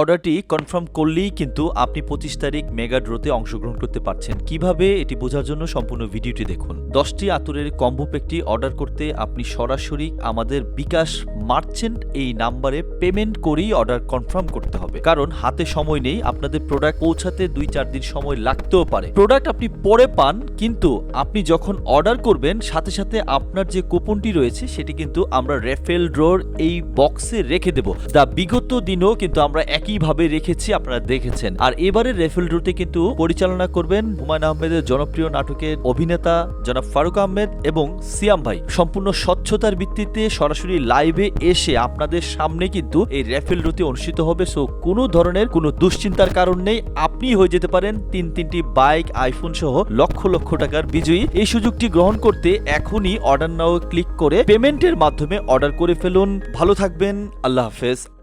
অর্ডারটি কনফার্ম করলেই কিন্তু আপনি পঁচিশ তারিখ মেগা ড্রোতে অংশগ্রহণ করতে পারছেন। কীভাবে এটি বোঝার জন্য সম্পূর্ণ ভিডিওটি দেখুন। দশটি আতরের কম্বো প্যাকটি অর্ডার করতে আপনি সরাসরি আমাদের বিকাশ মার্চেন্ট এই নাম্বারে পেমেন্ট করেই অর্ডার কনফার্ম করতে হবে। কারণ হাতে সময় নেই, আপনাদের প্রোডাক্ট পৌঁছাতে দুই চার দিন সময় লাগতেও পারে। প্রোডাক্ট আপনি পরে পান, কিন্তু আপনি যখন অর্ডার করবেন, সাথে সাথে আপনার যে কুপনটি রয়েছে, সেটি কিন্তু আমরা রেফেল ড্রোর এই বক্সে রেখে দেব। দা বিগত দিনও কিন্তু আমরা একইভাবে রেখেছি, আপনারা দেখেছেন। আর এবারে রেফেল ড্রোতে কিন্তু পরিচালনা করবেন হুমায়ুন আহমেদের জনপ্রিয় নাটকের অভিনেতা জনাব ফারুক আহমেদ এবং সিয়াম ভাই। সম্পূর্ণ স্বচ্ছতার ভিত্তিতে সরাসরি লাইভে এসে আপনাদের সামনে কিন্তু এই রেফেল ড্রোতে অনুষ্ঠিত হবে। সো, কোনো ধরনের কোনো দুশ্চিন্তার কারণ নেই। আপনি হয়ে যেতে পারেন তিন তিনটি বাইক, আইফোন সহ লক্ষ লক্ষ টাকার বিজয়ী। এই সুযোগটি গ্রহণ করতে এখনই অর্ডার নাও ক্লিক করে পেমেন্টের মাধ্যমে অর্ডার করে ফেলুন। ভালো থাকবেন, আল্লাহ হাফেজ।